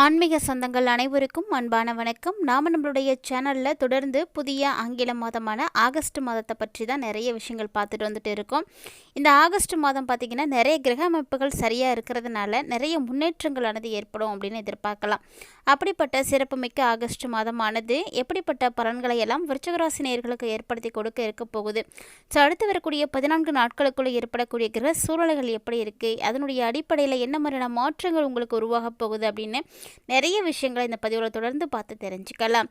ஆன்மீக சொந்தங்கள் அனைவருக்கும் அன்பான வணக்கம். நாம் நம்மளுடைய சேனலில் தொடர்ந்து புதிய ஆங்கில மாதமான ஆகஸ்ட் மாதத்தை பற்றி தான் நிறைய விஷயங்கள் பார்த்துட்டு வந்துட்டு இருக்கோம். இந்த ஆகஸ்ட் மாதம் பார்த்திங்கன்னா நிறைய கிரக அமைப்புகள் சரியாக இருக்கிறதுனால நிறைய முன்னேற்றங்களானது ஏற்படும் அப்படின்னு எதிர்பார்க்கலாம். அப்படிப்பட்ட சிறப்புமிக்க ஆகஸ்ட் மாதமானது எப்படிப்பட்ட பலன்களை எல்லாம் விருச்சகராசி நேர்களுக்கு ஏற்படுத்தி கொடுக்க இருக்க போகுது? ஸோ அடுத்து வரக்கூடிய பதினான்கு நாட்களுக்குள்ளே ஏற்படக்கூடிய கிரக சூழ்நிலைகள் எப்படி இருக்குது அதனுடைய அடிப்படையில் என்ன மாதிரியான மாற்றங்கள் உங்களுக்கு உருவாக போகுது அப்படின்னு நிறைய விஷயங்களை இந்த பதிவில் தொடர்ந்து பார்த்து தெரிஞ்சுக்கலாம்.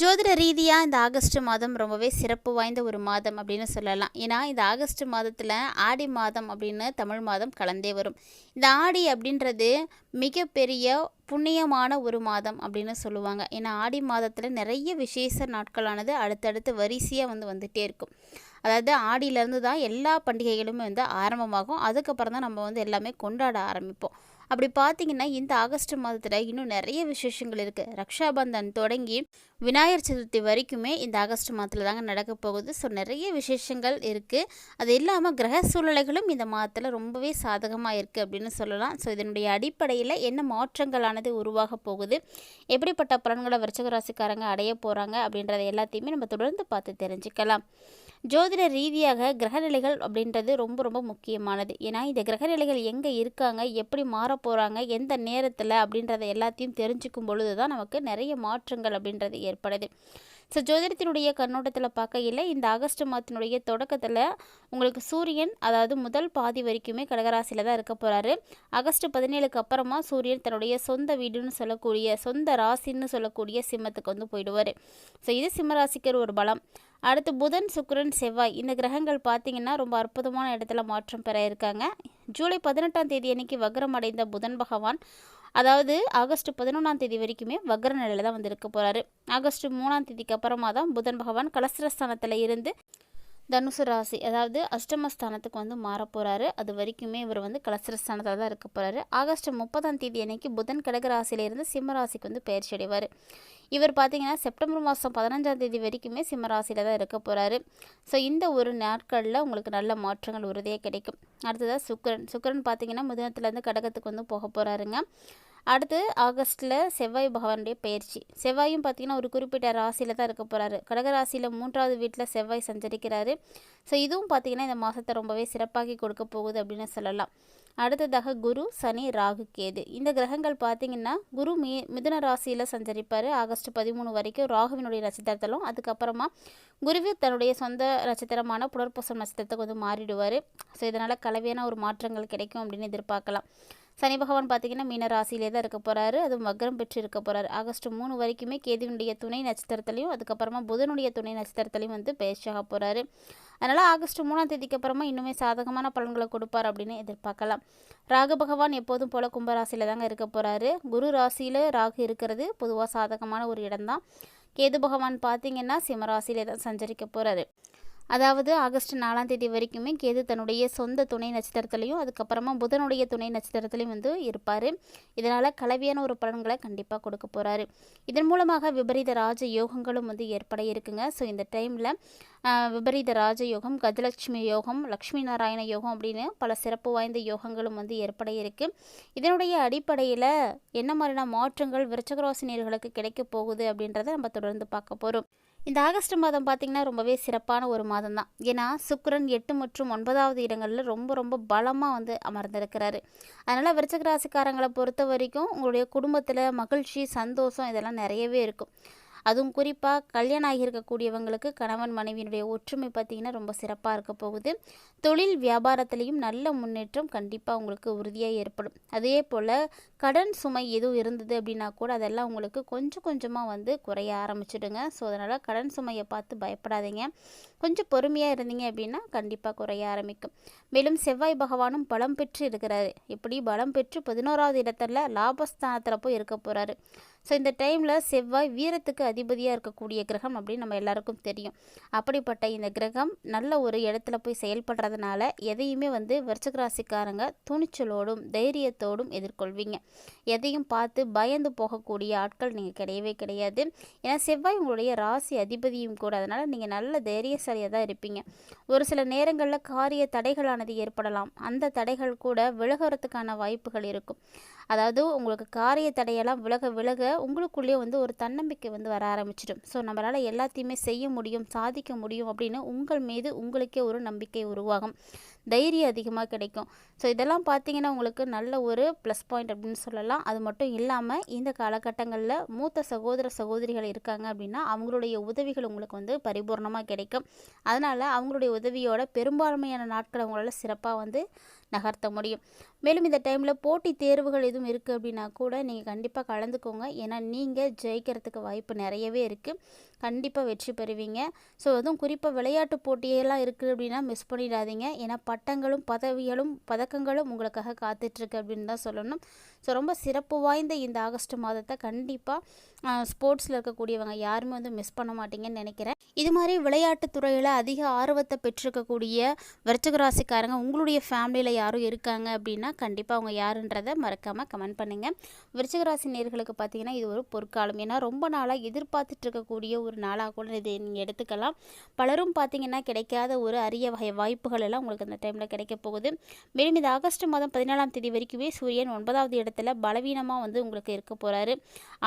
ஜோதிட ரீதியாக இந்த ஆகஸ்ட் மாதம் ரொம்பவே சிறப்பு வாய்ந்த ஒரு மாதம் அப்படின்னு சொல்லலாம். ஏன்னா இந்த ஆகஸ்ட் மாதத்தில் ஆடி மாதம் அப்படின்னு தமிழ் மாதம் கலந்தே வரும். இந்த ஆடி அப்படின்றது மிகப்பெரிய புண்ணியமான ஒரு மாதம் அப்படின்னு சொல்லுவாங்க. ஏன்னா ஆடி மாதத்தில் நிறைய விசேஷ நாட்களானது அடுத்தடுத்து வரிசையாக வந்து வந்துகிட்டே இருக்கும். அதாவது ஆடியிலேருந்து தான் எல்லா பண்டிகைகளுமே வந்து ஆரம்பமாகும். அதுக்கப்புறம் தான் நம்ம வந்து எல்லாமே கொண்டாட ஆரம்பிப்போம். அப்படி பார்த்தீங்கன்னா இந்த ஆகஸ்ட் மாதத்தில் இன்னும் நிறைய விசேஷங்கள் இருக்குது ரக்ஷாபந்தன் தொடங்கி விநாயகர் சதுர்த்தி வரைக்குமே இந்த ஆகஸ்ட் மாதத்தில் தாங்க நடக்க போகுது. ஸோ நிறைய விசேஷங்கள் இருக்குது அது இல்லாமல் கிரக சூழ்நிலைகளும் இந்த மாதத்தில் ரொம்பவே சாதகமாக இருக்குது அப்படின்னு சொல்லலாம். ஸோ இதனுடைய அடிப்படையில் என்ன மாற்றங்களானது உருவாக போகுது? எப்படிப்பட்ட பலன்களை விருச்சக ராசிக்காரங்க அடைய போகிறாங்க அப்படின்றத எல்லாத்தையுமே நம்ம தொடர்ந்து பார்த்து தெரிஞ்சுக்கலாம். ஜோதிட ரீதியாக கிரகநிலைகள் அப்படின்றது ரொம்ப ரொம்ப முக்கியமானது. ஏன்னா இந்த கிரகநிலைகள் எங்கே இருக்காங்க எப்படி மாற போகிறாங்க எந்த நேரத்தில் அப்படின்றத எல்லாத்தையும் தெரிஞ்சுக்கும் பொழுது தான் நமக்கு நிறைய மாற்றங்கள் அப்படின்றது ஏற்படுது. ஸோ ஜோதிடத்தினுடைய கண்ணோட்டத்தில் பார்க்கையில் இந்த ஆகஸ்ட் மாதத்தினுடைய தொடக்கத்தில் உங்களுக்கு சூரியன் அதாவது முதல் பாதி வரைக்குமே கடகராசியில் தான் இருக்க போகிறாரு ஆகஸ்ட் பதினேழுக்கு அப்புறமா சூரியன் தன்னுடைய சொந்த வீடுன்னு சொல்லக்கூடிய சொந்த ராசின்னு சொல்லக்கூடிய சிம்மத்துக்கு வந்து போயிடுவார். ஸோ இது சிம்மராசிக்கர் ஒரு பலம். அடுத்து புதன் சுக்ரன் செவ்வாய். இந்த கிரகங்கள் பார்த்தீங்கன்னா ரொம்ப அற்புதமான இடத்துல மாற்றம் பெற இருக்காங்க. ஜூலை பதினெட்டாம் தேதி அன்னைக்கு வக்ரம் அடைந்த புதன் பகவான் அதாவது ஆகஸ்ட் பதினொன்றாம் தேதி வரைக்குமே வக்ர நிலையில் தான் வந்திருக்க போகிறாரு ஆகஸ்ட் மூணாம் தேதிக்கு அப்புறமா தான் புதன் பகவான் கலசரஸ்தானத்தில் இருந்து தனுசு ராசி அதாவது அஷ்டமஸ்தானத்துக்கு வந்து மாறப்போகிறாரு அது வரைக்குமே இவர் வந்து கலசரஸ்தானத்தில் தான் இருக்க போகிறாரு ஆகஸ்ட் முப்பதாம் தேதி அன்னைக்கு புதன் கடக ராசியிலேருந்து சிம்மராசிக்கு வந்து பயிற்சி அடைவார். இவர் பார்த்திங்கன்னா செப்டம்பர் மாதம் பதினஞ்சாம் தேதி வரைக்குமே சிம்மராசியில் தான் இருக்க போகிறாரு ஸோ இந்த ஒரு நாட்களில் உங்களுக்கு நல்ல மாற்றங்கள் உறுதியாக கிடைக்கும். அடுத்ததாக சுக்கரன். சுக்கரன் பார்த்திங்கன்னா முதனத்துலேருந்து கடகத்துக்கு வந்து போக போகிறாருங்க அடுத்து ஆகஸ்ட்டில் செவ்வாய் பகவானுடைய பயிற்சி. செவ்வாயும் பார்த்திங்கன்னா ஒரு குறிப்பிட்ட ராசியில் தான் இருக்க போகிறாரு கடகராசியில் மூன்றாவது வீட்டில் செவ்வாய் சஞ்சரிக்கிறாரு. ஸோ இதுவும் பார்த்திங்கன்னா இந்த மாதத்தை ரொம்பவே சிறப்பாகி கொடுக்க போகுது அப்படின்னு சொல்லலாம். அடுத்ததாக குரு சனி ராகு கேது. இந்த கிரகங்கள் பார்த்திங்கன்னா குரு மி மிதுன ராசியில் சஞ்சரிப்பார். ஆகஸ்ட் பதிமூணு வரைக்கும் ராகுவினுடைய நட்சத்திரத்திலும் அதுக்கப்புறமா குருவி தன்னுடைய சொந்த நட்சத்திரமான புனர்பூசம் நட்சத்திரத்துக்கு வந்து மாறிடுவார். ஸோ இதனால் கலவையான ஒரு மாற்றங்கள் கிடைக்கும் அப்படின்னு எதிர்பார்க்கலாம். சனி பகவான் பார்த்தீங்கன்னா மீன ராசியிலே தான் இருக்க போகிறாரு அதுவும் வக்ரம் பெற்று இருக்க போகிறாரு ஆகஸ்ட் மூணு வரைக்குமே கேதுவினுடைய துணை நட்சத்திரத்துலையும் அதுக்கப்புறமா புதனுடைய துணை நட்சத்திரத்துலையும் வந்து பயிற்சியாக போகிறாரு அதனால் ஆகஸ்ட் மூணாம் தேதிக்கு அப்புறமா இன்னுமே சாதகமான பலன்களை கொடுப்பார் அப்படின்னு எதிர்பார்க்கலாம். ராகு பகவான் எப்போதும் போல் கும்பராசியில் தாங்க இருக்க போகிறாரு குரு ராசியில் ராகு இருக்கிறது பொதுவாக சாதகமான ஒரு இடம்தான். கேது பகவான் பார்த்தீங்கன்னா சிம்மராசியிலே தான் சஞ்சரிக்க போகிறாரு அதாவது ஆகஸ்ட் நாலாம் தேதி வரைக்குமே கேது தன்னுடைய சொந்த துணை நட்சத்திரத்துலையும் அதுக்கப்புறமா புதனுடைய துணை நட்சத்திரத்துலையும் வந்து இருப்பார். இதனால் கலவையான ஒரு பலன்களை கண்டிப்பாக கொடுக்க போகிறாரு இதன் மூலமாக விபரீத ராஜ யோகங்களும் வந்து ஏற்பட இருக்குங்க. ஸோ இந்த டைமில் விபரீத ராஜ யோகம் கஜலட்சுமி யோகம் லக்ஷ்மி நாராயண யோகம் அப்படின்னு பல சிறப்பு வாய்ந்த யோகங்களும் வந்து ஏற்பட இருக்குது இதனுடைய அடிப்படையில் என்ன மாதிரியான மாற்றங்கள் விருச்சகராசினியர்களுக்கு கிடைக்க போகுது அப்படின்றத நம்ம தொடர்ந்து பார்க்க போகிறோம் இந்த ஆகஸ்ட் மாதம் பார்த்திங்கன்னா ரொம்பவே சிறப்பான ஒரு மாதம் தான் ஏன்னா சுக்கரன் எட்டு மற்றும் ஒன்பதாவது இடங்களில் ரொம்ப ரொம்ப பலமாக வந்து அமர்ந்திருக்கிறாரு. அதனால் விருச்சக ராசிக்காரங்களை பொறுத்த வரைக்கும் உங்களுடைய குடும்பத்தில் மகிழ்ச்சி சந்தோஷம் இதெல்லாம் நிறையவே இருக்கும். அதுவும் குறிப்பாக கல்யாணம் ஆகியிருக்கக்கூடியவங்களுக்கு கணவன் மனைவியினுடைய ஒற்றுமை பார்த்திங்கன்னா ரொம்ப சிறப்பாக இருக்க போகுது. தொழில் வியாபாரத்திலையும் நல்ல முன்னேற்றம் கண்டிப்பாக உங்களுக்கு உறுதியாக ஏற்படும். அதே போல் கடன் சுமை எதுவும் இருந்தது அப்படின்னா கூட அதெல்லாம் உங்களுக்கு கொஞ்சம் கொஞ்சமாக வந்து குறைய ஆரம்பிச்சிடுங்க. ஸோ அதனால் கடன் சுமையை பார்த்து பயப்படாதீங்க. கொஞ்சம் பொறுமையாக இருந்தீங்க அப்படின்னா கண்டிப்பாக குறைய ஆரம்பிக்கும். மேலும் செவ்வாய் பகவானும் பலம் பெற்று இருக்கிறாரு. இப்படி பலம் பெற்று பதினோராவது இடத்துல லாபஸ்தானத்தில் போய் இருக்க போகிறாரு ஸோ இந்த டைமில் செவ்வாய் வீரத்துக்கு அதிபதியாக இருக்கக்கூடிய கிரகம் அப்படின்னு நம்ம எல்லாருக்கும் தெரியும். அப்படிப்பட்ட இந்த கிரகம் நல்ல ஒரு இடத்துல போய் செயல்படுறதுனால எதையுமே வந்து விருச்சகராசிக்காரங்க துணிச்சலோடும் தைரியத்தோடும் எதிர்கொள்வீங்க. எதையும் பார்த்து பயந்து போகக்கூடிய ஆட்கள் நீங்கள் கிடையவே கிடையாது. ஏன்னா செவ்வாய் உங்களுடைய ராசி அதிபதியும் கூட. அதனால் நீங்கள் நல்ல தைரியசாலியாக தான் இருப்பீங்க. ஒரு சில நேரங்களில் காரிய தடைகளானது ஏற்படலாம். அந்த தடைகள் கூட விலகிறதுக்கான வாய்ப்புகள் இருக்கும். அதாவது உங்களுக்கு காரிய தடையெல்லாம் விலக விலக உங்களுக்குள்ளேயே வந்து ஒரு தன்னம்பிக்கை வந்து வர ஆரம்பிச்சிடும். ஸோ நம்மளால் எல்லாத்தையுமே செய்ய முடியும் சாதிக்க முடியும் அப்படின்னு உங்கள் மீது உங்களுக்கே ஒரு நம்பிக்கை உருவாகும். தைரியம் அதிகமாக கிடைக்கும். ஸோ இதெல்லாம் பார்த்தீங்கன்னா உங்களுக்கு நல்ல ஒரு ப்ளஸ் பாயிண்ட் அப்படின்னு சொல்லலாம். அது மட்டும் இல்லாமல் இந்த காலகட்டங்களில் மூத்த சகோதர சகோதரிகள் இருக்காங்க அப்படின்னா அவங்களுடைய உதவிகள் உங்களுக்கு வந்து பரிபூர்ணமாக கிடைக்கும். அதனால் அவங்களுடைய உதவியோட பெரும்பான்மையான நாட்களை உங்களால் சிறப்பாக வந்து நகர்த்த முடியும். மேலும் இந்த டைமில் போட்டி தேர்வுகள் எதுவும் இருக்குது அப்படின்னா கூட நீங்கள் கண்டிப்பாக கலந்துக்கோங்க. ஏன்னா நீங்கள் ஜெயிக்கிறதுக்கு வாய்ப்பு நிறையவே இருக்குது கண்டிப்பாக வெற்றி பெறுவீங்க. ஸோ அதுவும் குறிப்பாக விளையாட்டு போட்டியெல்லாம் இருக்குது அப்படின்னா மிஸ் பண்ணிடாதீங்க. ஏன்னா பட்டங்களும் பதவிகளும் பதக்கங்களும் உங்களுக்காக காத்துட்ருக்கு அப்படின்னு தான் சொல்லணும். ஸோ ரொம்ப சிறப்பு வாய்ந்த இந்த ஆகஸ்ட் மாதத்தை கண்டிப்பாக ஸ்போர்ட்ஸில் இருக்கக்கூடியவங்க யாருமே வந்து மிஸ் பண்ண மாட்டீங்கன்னு நினைக்கிறேன். இது மாதிரி விளையாட்டு துறையில் அதிக ஆர்வத்தை பெற்றிருக்கக்கூடிய விருச்சிக ராசிக்காரங்க உங்களுடைய ஃபேமிலியில் யாரும் இருக்காங்க அப்படின்னா கண்டிப்பாக அவங்க யாருன்றதை மறக்காமல் கமெண்ட் பண்ணுங்கள் விருச்சகராசி நேர்களுக்கு பார்த்தீங்கன்னா இது ஒரு பொற்காலம். ஏன்னா ரொம்ப நாளாக எதிர்பார்த்துட்டு இருக்கக்கூடிய ஒரு நாளாக கூட இதை நீங்கள் எடுத்துக்கலாம். பலரும் பார்த்தீங்கன்னா கிடைக்காத ஒரு அரிய வகை வாய்ப்புகள் எல்லாம் உங்களுக்கு அந்த டைமில் கிடைக்க போகுது. மேலும் இது ஆகஸ்ட் மாதம் பதினேழாம் தேதி வரைக்குமே சூரியன் ஒன்பதாவது இடத்துல பலவீனமாக வந்து உங்களுக்கு இருக்க போகிறாரு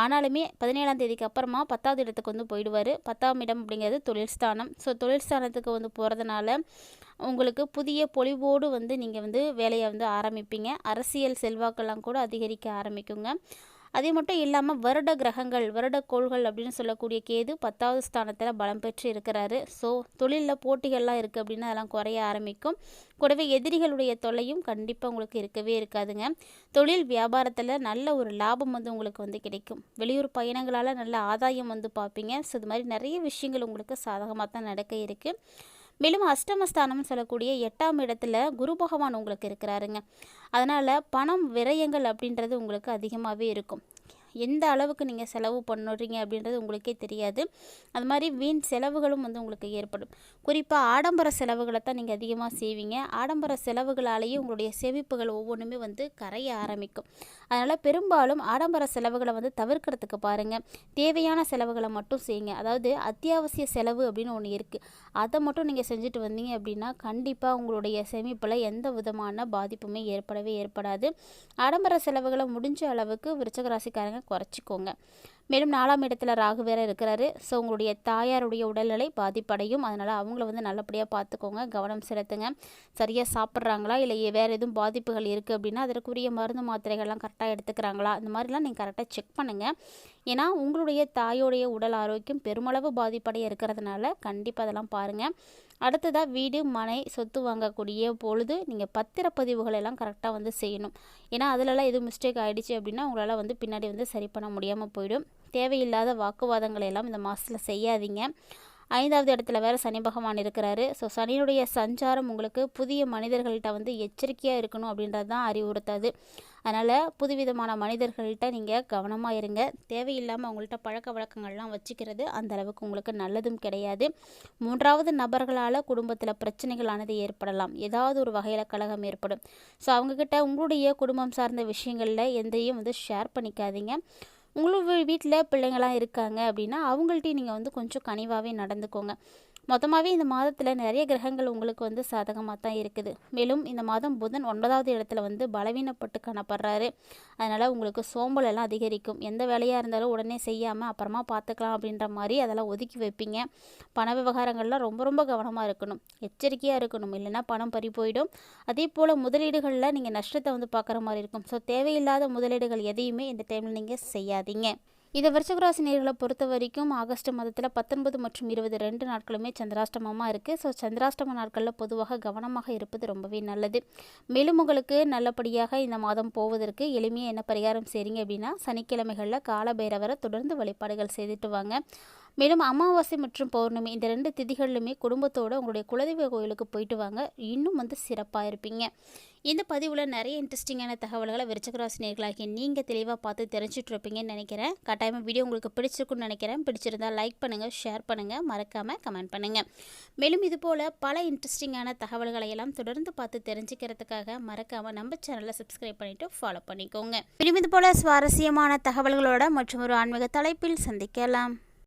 ஆனாலுமே பதினேழாம் தேதிக்கு அப்புறமா பத்தாவது இடத்துக்கு வந்து போயிடுவார். பத்தாம் இடம் அப்படிங்கிறது தொழில் ஸ்தானம். ஸோ தொழில் ஸ்தானத்துக்கு வந்து போகிறதுனால உங்களுக்கு புதிய பொலிவோடு வந்து நீங்கள் வந்து வேலையை வந்து ஆரம்பிப்பீங்க. அரசியல் செல்வாக்கெல்லாம் கூட அதிகரிக்க ஆரம்பிக்குங்க. அதே மட்டும் இல்லாமல் வருட கிரகங்கள் வருட கோள்கள் அப்படின்னு சொல்லக்கூடிய கேது பத்தாவது ஸ்தானத்தில் பலம் பெற்று இருக்கிறாரு. ஸோ தொழிலில் போட்டிகள்லாம் இருக்குது அப்படின்னு அதெல்லாம் குறைய ஆரம்பிக்கும். கூடவே எதிரிகளுடைய தொல்லையும் கண்டிப்பாக உங்களுக்கு இருக்கவே இருக்காதுங்க. தொழில் வியாபாரத்தில் நல்ல ஒரு லாபம் வந்து உங்களுக்கு வந்து கிடைக்கும். வெளியூர் பயணங்களால் நல்ல ஆதாயம் வந்து பார்ப்பீங்க. ஸோ இது மாதிரி நிறைய விஷயங்கள் உங்களுக்கு சாதகமாக தான் நடக்க இருக்குது மேலும் அஷ்டமஸ்தானம்னு சொல்லக்கூடிய எட்டாம் இடத்துல குரு பகவான் உங்களுக்கு இருக்கிறாருங்க. அதனால் பணம் விரயங்கள் அப்படின்றது உங்களுக்கு அதிகமாகவே இருக்கும். எந்த அளவுக்கு நீங்கள் செலவு பண்ணுறீங்க அப்படின்றது உங்களுக்கே தெரியாது. அது மாதிரி வீண் செலவுகளும் வந்து உங்களுக்கு ஏற்படும். குறிப்பாக ஆடம்பர செலவுகளை தான் நீங்கள் அதிகமாக செய்வீங்க. ஆடம்பர செலவுகளாலேயே உங்களுடைய சேமிப்புகள் ஒவ்வொன்றுமே வந்து கரைய ஆரம்பிக்கும். அதனால் பெரும்பாலும் ஆடம்பர செலவுகளை வந்து தவிர்க்கிறதுக்கு பாருங்கள் தேவையான செலவுகளை மட்டும் செய்யுங்க. அதாவது அத்தியாவசிய செலவு அப்படின்னு ஒன்று இருக்குது அதை மட்டும் நீங்கள் செஞ்சுட்டு வந்தீங்க அப்படின்னா கண்டிப்பாக உங்களுடைய சேமிப்பில் எந்த விதமான பாதிப்புமே ஏற்படவே ஏற்படாது. ஆடம்பர செலவுகளை முடிஞ்ச அளவுக்கு விருச்சகராசிக்காரங்க குறைச்சிக்கோங்க. மேலும் நாலாம் இடத்துல ராகு வேற இருக்கிறாரு. ஸோ உங்களுடைய தாயாருடைய உடல்நிலை பாதிப்படையும். அதனால் அவங்கள வந்து நல்லபடியாக பார்த்துக்கோங்க கவனம் செலுத்துங்க. சரியாக சாப்பிட்றாங்களா? இல்லை வேறு எதுவும் பாதிப்புகள் இருக்குது அப்படின்னா அதற்குரிய மருந்து மாத்திரைகள்லாம் கரெக்டாக எடுத்துக்கிறாங்களா? இந்த மாதிரிலாம் நீங்கள் கரெக்டாக செக் பண்ணுங்கள் ஏன்னா உங்களுடைய தாயோடைய உடல் ஆரோக்கியம் பெருமளவு பாதிப்படைய இருக்கிறதுனால கண்டிப்பாக அதெல்லாம் பாருங்கள் அடுத்ததாக வீடு மனை சொத்து வாங்கக்கூடிய பொழுது நீங்கள் பத்திரப்பதிவுகள் எல்லாம் கரெக்டாக வந்து செய்யணும். ஏன்னா அதிலலாம் எதுவும் மிஸ்டேக் ஆகிடுச்சு அப்படின்னா உங்களால் வந்து பின்னாடி வந்து சரி பண்ண முடியாமல் போயிடும். தேவையில்லாத வாக்குவாதங்களை எல்லாம் இந்த மாதத்தில் செய்யாதீங்க. ஐந்தாவது இடத்துல வேறு சனி பகவான் இருக்கிறாரு. ஸோ சனியுடைய சஞ்சாரம் உங்களுக்கு புதிய மனிதர்கள்ட்ட வந்து எச்சரிக்கையாக இருக்கணும் அப்படின்றது தான் அறிவுறுத்தாது. அதனால் புதுவிதமான மனிதர்கள்ட்ட நீங்கள் கவனமாக இருங்க. தேவையில்லாமல் அவங்கள்ட்ட பழக்க வழக்கங்கள்லாம் வச்சுக்கிறது அந்த அளவுக்கு உங்களுக்கு நல்லதும் கிடையாது. மூன்றாவது நபர்களால் குடும்பத்தில் பிரச்சனைகளானது ஏற்படலாம். ஏதாவது ஒரு வகையில் கழகம் ஏற்படும். ஸோ அவங்கக்கிட்ட உங்களுடைய குடும்பம் சார்ந்த விஷயங்களில் எந்தையும் வந்து ஷேர் பண்ணிக்காதீங்க. உங்களும் வீட்டில் பிள்ளைங்களாம் இருக்காங்க அப்படின்னா அவங்கள்ட்டையும் நீங்கள் வந்து கொஞ்சம் கனிவாகவே நடந்துக்கோங்க. மொத்தமாகவே இந்த மாதத்தில் நிறைய கிரகங்கள் உங்களுக்கு வந்து சாதகமாக தான் இருக்குது. மேலும் இந்த மாதம் புதன் ஒன்பதாவது இடத்துல வந்து பலவீனப்பட்டு காணப்படுறாரு. அதனால் உங்களுக்கு சோம்பல் எல்லாம் அதிகரிக்கும். எந்த வேலையாக இருந்தாலும் உடனே செய்யாமல் அப்புறமா பார்த்துக்கலாம் அப்படின்ற மாதிரி அதெல்லாம் ஒதுக்கி வைப்பீங்க. பண விவகாரங்கள்லாம் ரொம்ப ரொம்ப கவனமாக இருக்கணும். எச்சரிக்கையாக இருக்கணும். இல்லைன்னா பணம் பறி போயிடும். அதே போல் முதலீடுகளில் நீங்கள் நஷ்டத்தை வந்து பார்க்குற மாதிரி இருக்கும். ஸோ தேவையில்லாத முதலீடுகள் எதையுமே இந்த டைமில் நீங்கள் செய்யாதீங்க. இதை விருச்சகராசி நேர்களை பொறுத்த வரைக்கும் ஆகஸ்ட் மாதத்தில் பத்தொன்பது மற்றும் இருபது ரெண்டு நாட்களுமே சந்திராஷ்டமமாக இருக்குது ஸோ சந்திராஷ்டம நாட்களில் பொதுவாக கவனமாக இருப்பது ரொம்பவே நல்லது. மேலும் உங்களுக்கு நல்லபடியாக இந்த மாதம் போவதற்கு எளிமையாக என்ன பரிகாரம் செய்கிறீங்க அப்படின்னா சனிக்கிழமைகளில் காலபைரவரை தொடர்ந்து வழிபாடுகள் செய்துட்டு வாங்க. மேலும் அமாவாசை மற்றும் பௌர்ணமி இந்த ரெண்டு திதிகளிலுமே குடும்பத்தோடு உங்களுடைய குலதெய்வ கோயிலுக்கு போயிட்டு வாங்க. இன்னும் வந்து சிறப்பாக இருப்பீங்க. இந்த பதிவில் நிறைய இன்ட்ரெஸ்டிங்கான தகவல்களை விருச்சகராசினியர்களாகி நீங்கள் தெளிவாக பார்த்து தெரிஞ்சுட்டு இருப்பீங்கன்னு நினைக்கிறேன். கட்டாயமாக வீடியோ உங்களுக்கு பிடிச்சிருக்குன்னு நினைக்கிறேன். பிடிச்சிருந்தா லைக் பண்ணுங்கள் ஷேர் பண்ணுங்கள் மறக்காமல் கமெண்ட் பண்ணுங்கள் மேலும் இதுபோல் பல இன்ட்ரெஸ்டிங்கான தகவல்களை எல்லாம் தொடர்ந்து பார்த்து தெரிஞ்சுக்கிறதுக்காக மறக்காமல் நம்ம சேனலை சப்ஸ்கிரைப் பண்ணிவிட்டு ஃபாலோ பண்ணிக்கோங்க. மேலும் இதுபோல் சுவாரஸ்யமான தகவல்களோட மற்றும் ஒரு ஆன்மீக தலைப்பில் சந்திக்கலாம்.